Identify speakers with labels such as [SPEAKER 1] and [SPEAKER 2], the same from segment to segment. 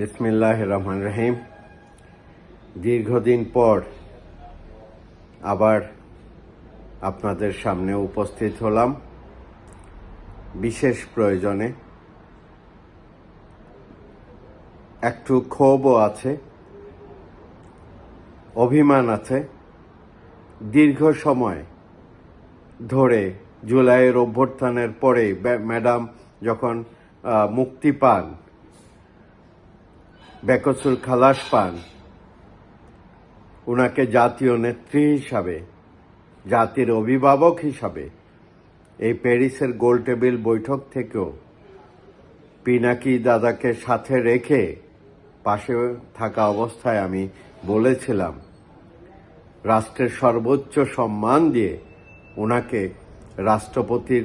[SPEAKER 1] বিসমিল্লাহ রহমান রহিম দীর্ঘদিন পর আবার আপনাদের সামনে উপস্থিত হলাম। বিশেষ প্রয়োজনে একটু ক্ষোভও আছে, অভিমান আছে। দীর্ঘ সময় ধরে জুলাইয়ের অভ্যর্থানের পরে ম্যাডাম যখন মুক্তি পান বেকসুর খালাস পান। উনাকে জাতীয় নেত্রী হিসাবে, জাতির অভিভাবক হিসাবে এই প্যারিসের গোল টেবিল বৈঠক থেকেও পিনাকি দাদাকে সাথে রেখে পাশে থাকা অবস্থায় আমি বলেছিলাম, রাষ্ট্রের সর্বোচ্চ সম্মান দিয়ে ওনাকে রাষ্ট্রপতির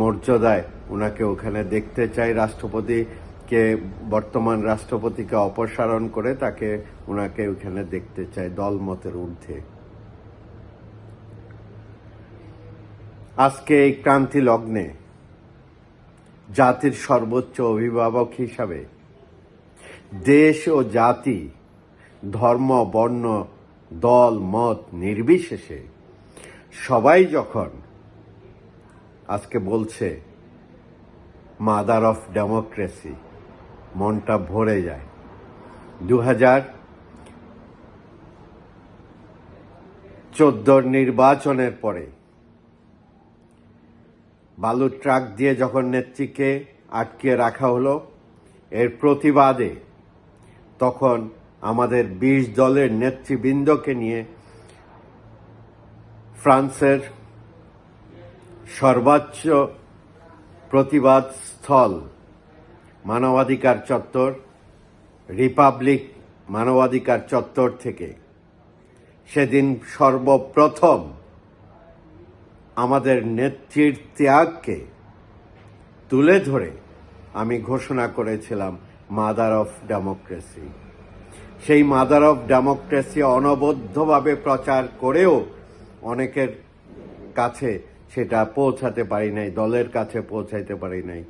[SPEAKER 1] মর্যাদায় ওনাকে ওখানে দেখতে চাই রাষ্ট্রপতিকে বর্তমান রাষ্ট্রপতিকে অপসারণ করে তাকে ওনাকে ওখানে দেখতে চাই দলমতের ঊর্ধ্বে। আজকে এই ক্রান্তি লগ্নে জাতির সর্বোচ্চ অভিভাবক হিসাবে দেশ ও জাতি, ধর্ম, বর্ণ, দল, মত নির্বিশেষে সবাই যখন আজকে বলছে মাদার অফ ডেমোক্রেসি মনটা ভরে যায়। দু হাজার চোদ্দোর নির্বাচনের পরে বালুর ট্রাক দিয়ে যখন নেত্রীকে আটকে রাখা হলো, এর প্রতিবাদে তখন আমাদের বিশ দলের নেতৃবৃন্দকে নিয়ে ফ্রান্সের সর্বোচ্চ প্রতিবাদ স্থল মানবাধিকার চত্বর, রিপাবলিক মানবাধিকার চত্বর থেকে। সেদিন সর্বপ্রথম আমাদের নেত্রীর ত্যাগকে তুলে ধরে আমি ঘোষণা করেছিলাম মাদার অফ ডেমোক্রেসি। সেই মাদার অফ ডেমোক্রেসি অনবদ্যভাবে প্রচার করেও অনেকের কাছে সেটা পৌঁছাতে পারি নাই, দলের কাছে পৌঁছাইতে পারি নাই।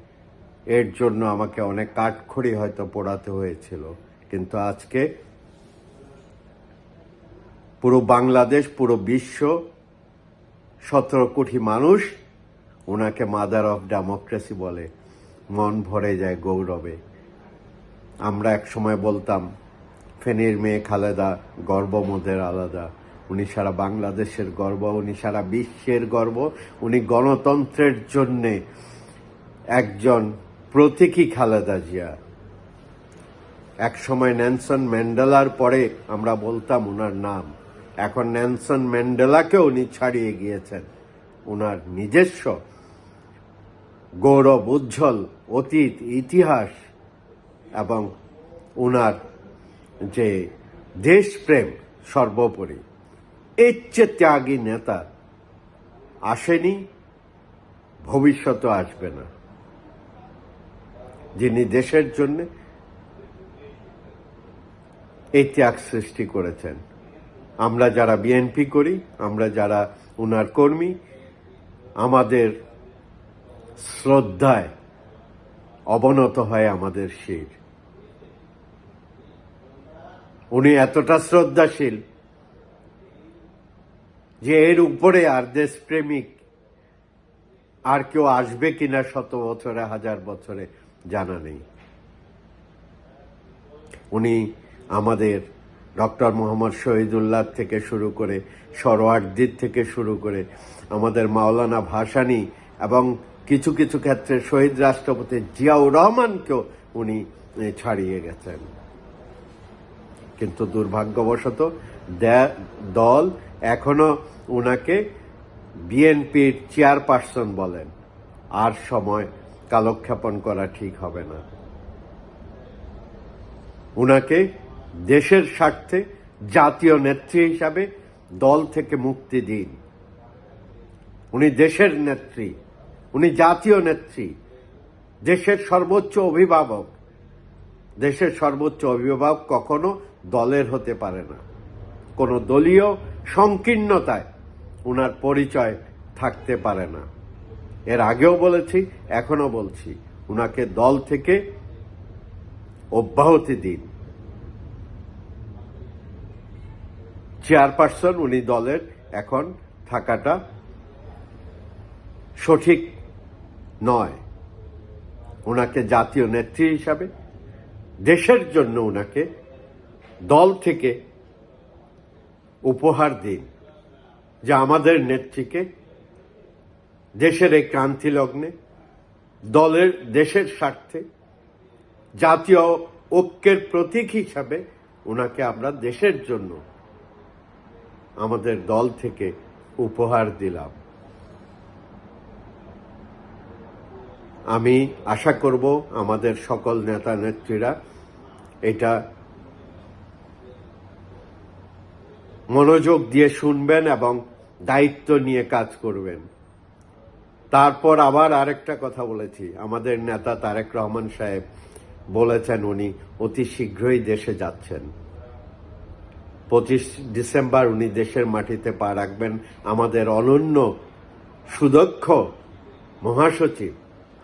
[SPEAKER 1] এর জন্য আমাকে অনেক কাঠখড়ি হয়তো পোড়াতে হয়েছিল। কিন্তু আজকে পুরো বাংলাদেশ, পুরো বিশ্ব সতেরো কোটি মানুষ ওনাকে মাদার অফ ডেমোক্রেসি বলে মন ভরে যায় গৌরবে। আমরা এক সময় বলতাম, ফেনীর মেয়ে খালেদা গর্ব, মোদের আলাদা। উনি সারা বাংলাদেশের গর্ব, উনি সারা বিশ্বের গর্ব। উনি গণতন্ত্রের জন্যে একজন প্রতীকী খালেদা জিয়া। এক সময় ন্যানসন ম্যান্ডেলার পরে আমরা বলতাম ওনার নাম। এখন ন্যানসন ম্যান্ডেলাকে উনি ছাড়িয়ে গিয়েছেন। ওনার নিজস্ব গৌরব, উজ্জ্বল অতীত, ইতিহাস এবং ওনার যে দেশপ্রেম সর্বোপরি, এর চেয়ে ত্যাগী নেতা আসেনি ভবিষ্যতে আসবে না। যিনি দেশের জন্য এই ত্যাগ সৃষ্টি করেছেন। আমরা যারা বিএনপি করি, আমরা যারা উনার কর্মী, আমাদের শ্রদ্ধায় অবনত হয় আমাদের শির। উনি এতটা শ্রদ্ধাশীল যে এর উপরে আর দেশপ্রেমিক আর কেউ আসবে কিনা শত বছরে, হাজার বছরে জানা নেই। উনি আমাদের ডক্টর মোহাম্মদ শহীদুল্লাহ থেকে শুরু করে সরোয়ার্দির থেকে শুরু করে আমাদের মাওলানা ভাসানী এবং কিছু কিছু ক্ষেত্রে শহীদ রাষ্ট্রপতি জিয়াউর রহমানকেও উনি ছাড়িয়ে গেছেন। কিন্তু দুর্ভাগ্যবশত দল এখনও উনাকে বিএনপির চেয়ারপারসন বলেন। আর সময় কালক্ষেপণ করা ঠিক হবে না। উনাকে দেশের স্বার্থে জাতীয় নেত্রী হিসাবে দল থেকে মুক্তি দিন। উনি দেশের নেত্রী, উনি জাতীয় নেত্রী, দেশের সর্বোচ্চ অভিভাবক। দেশের সর্বোচ্চ অভিভাবক কখনো দলের হতে পারে না। কোনো দলীয় সংকীর্ণতায় উনার পরিচয় থাকতে পারে না। এর আগেও বলেছি এখনও বলছি। উনাকে দল থেকে অব্যাহতি দিন। চেয়ারপারসন উনি দলের এখন থাকাটা সঠিক নয়। ওনাকে জাতীয় নেত্রী হিসাবে দেশের জন্য ওনাকে দল থেকে উপহার দিন, যে আমাদের নেত্রীকে দেশের এই ক্রান্তি লগ্নে, দলের দেশের স্বার্থে, জাতীয় ঐক্যের প্রতীক হিসাবে ওনাকে আমরা দেশের জন্য আমাদের দল থেকে উপহার দিলাম। আমি আশা করব আমাদের সকল নেতা নেত্রীরা এটা মনোযোগ দিয়ে শুনবেন এবং দায়িত্ব নিয়ে কাজ করবেন। তারপর আবার আরেকটা কথা বলেছি। আমাদের নেতা তারেক রহমান সাহেব বলেছেন উনি, অতি শীঘ্রই দেশে যাচ্ছেন। পঁচিশ ডিসেম্বর উনি দেশের মাটিতে পা রাখবেন। আমাদের অনন্য সুদক্ষ মহাসচিব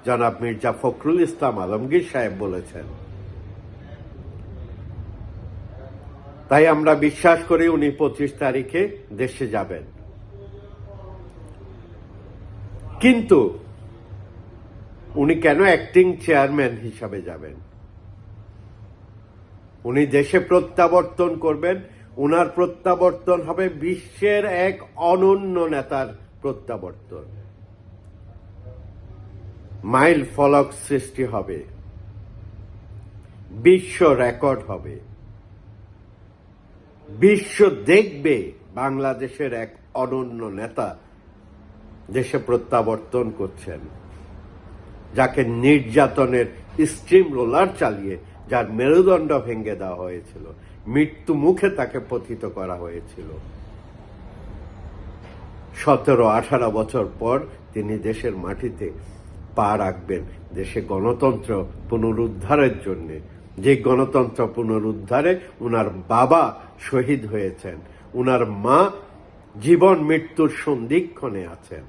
[SPEAKER 1] জনাব মির্জা ফখরুল ইসলাম আলমগীর সাহেব বলেছেন। তাই আমরা বিশ্বাস করি উনি পঁচিশ তারিখে দেশে যাবেন। কিন্তু উনি কেন অ্যাক্টিং চেয়ারম্যান হিসাবে যাবেন? উনি দেশে প্রত্যাবর্তন করবেন, উনার প্রত্যাবর্তন হবে বিশ্বের এক অনন্য নেতার প্রত্যাবর্তন। মাইল ফলক সৃষ্টি হবে, বিশ্ব রেকর্ড হবে, বিশ্ব দেখবে বাংলাদেশের এক অনন্য নেতা দেশে প্রত্যাবর্তন করছেন, যাকে নির্যাতনের স্ট্রিম রোলার চালিয়ে যার মেরুদণ্ড ভেঙে দেওয়া হয়েছিল, মৃত্যু মুখে তাকে পতিত করা হয়েছিল। সতেরো আঠারো বছর পর তিনি দেশের মাটিতে পা রাখবেন। দেশে গণতন্ত্র পুনরুদ্ধারের জন্যে। যে গণতন্ত্র পুনরুদ্ধারে উনার বাবা শহীদ হয়েছেন, উনার মা জীবন মৃত্যুর সন্ধিক্ষণে আছেন।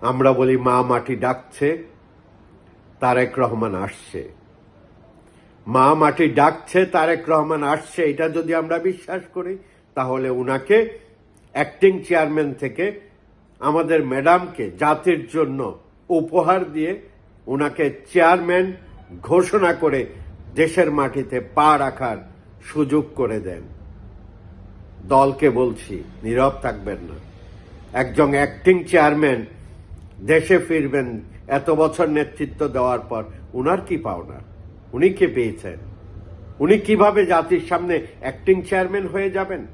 [SPEAKER 1] আমরা বলি, মা মাটি ডাকছে, তারেক রহমান আসছে। মা মাটি ডাকছে, তারেক রহমান আসছে, এটা যদি আমরা বিশ্বাস করি, তাহলে উনাকে অ্যাক্টিং চেয়ারম্যান থেকে আমাদের ম্যাডামকে জাতির জন্য উপহার দিয়ে উনাকে চেয়ারম্যান ঘোষণা করে দেশের মাটিতে পা রাখার সুযোগ করে দেন। দলকে বলছি, নীরব থাকবেন না। একজন অ্যাক্টিং চেয়ারম্যান দেশে ফিরবেন, এত বছর নেতৃত্ব দেওয়ার পর উনার কি পাওনা? উনি কে পেয়েছেন? উনি কীভাবে জাতির সামনে অ্যাক্টিং চেয়ারম্যান হয়ে যাবেন?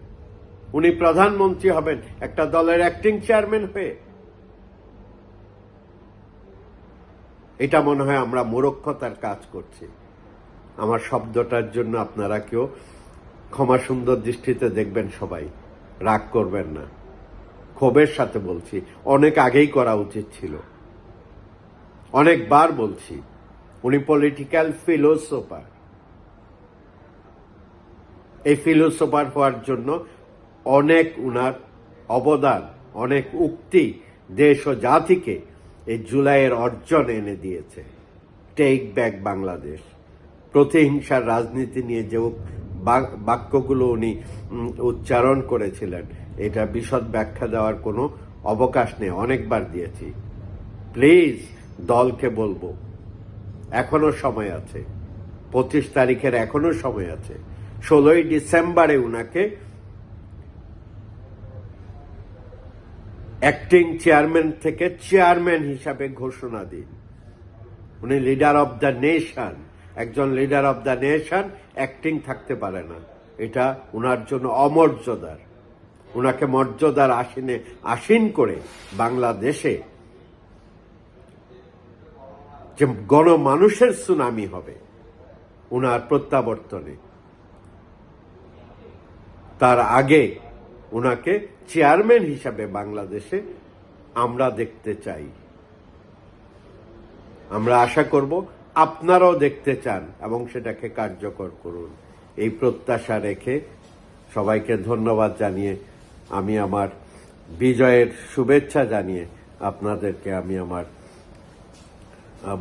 [SPEAKER 1] উনি প্রধানমন্ত্রী হবেন, একটা দলের অ্যাক্টিং চেয়ারম্যান হয়ে। এটা মনে হয় আমরা মূরক্ষতার কাজ করছি। আমার শব্দটার জন্য আপনারা কেউ ক্ষমা সুন্দর দৃষ্টিতে দেখবেন সবাই। রাগ করবেন না। ক্ষোভের সাথে বলছি, অনেক আগেই করা উচিত ছিল। অনেকবার বলছি, উনি পলিটিক্যাল ফিলোসোফার এই ফিলোসোফার হওয়ার জন্য অনেক উনার অবদান, অনেক উক্তি দেশ ও জাতিকে এই জুলাইয়ের অর্জন এনে দিয়েছে। Take back Bangladesh. প্রতিহিংসার রাজনীতি নিয়ে যে বাক্যগুলো উনি উচ্চারণ করেছিলেন। এটা বিশদ ব্যাখ্যা দেওয়ার কোনো অবকাশ নেই। অনেকবার দিয়েছি। প্লিজ, দলকে বলব। এখনও সময় আছে। পঁচিশ তারিখের এখনও সময় আছে। ষোলোই ডিসেম্বরে উনাকে অ্যাক্টিং চেয়ারম্যান থেকে চেয়ারম্যান হিসাবে ঘোষণা দিন। উনি লিডার অব দ্য নেশন। একজন leader of the nation acting থাকতে পারে না। এটা উনার জন্য অমর্যাদার। উনাকে মর্যাদার আসীনে আসীন করে বাংলাদেশে যে গণমানুষের সুনামি হবে, উনার প্রত্যাবর্তনে। তার আগে উনাকে চেয়ারম্যান হিসাবে বাংলাদেশে আমরা দেখতে চাই। আমরা আশা করব আপনারাও দেখতে চান এবং সেটাকে কার্যকর করুন। এই প্রত্যাশা রেখে সবাইকে ধন্যবাদ জানিয়ে আমি আমার বিজয়ের শুভেচ্ছা জানিয়ে আপনাদেরকে আমি আমার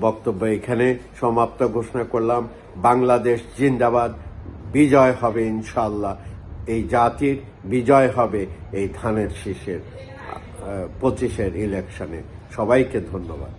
[SPEAKER 1] বক্তব্য এখানে সমাপ্ত ঘোষণা করলাম। বাংলাদেশ জিন্দাবাদ। বিজয় হবে ইনশাল্লাহ এই জাতির বিজয় হবে এই ধানের শীষের পঁচিশের ইলেকশনে। সবাইকে ধন্যবাদ।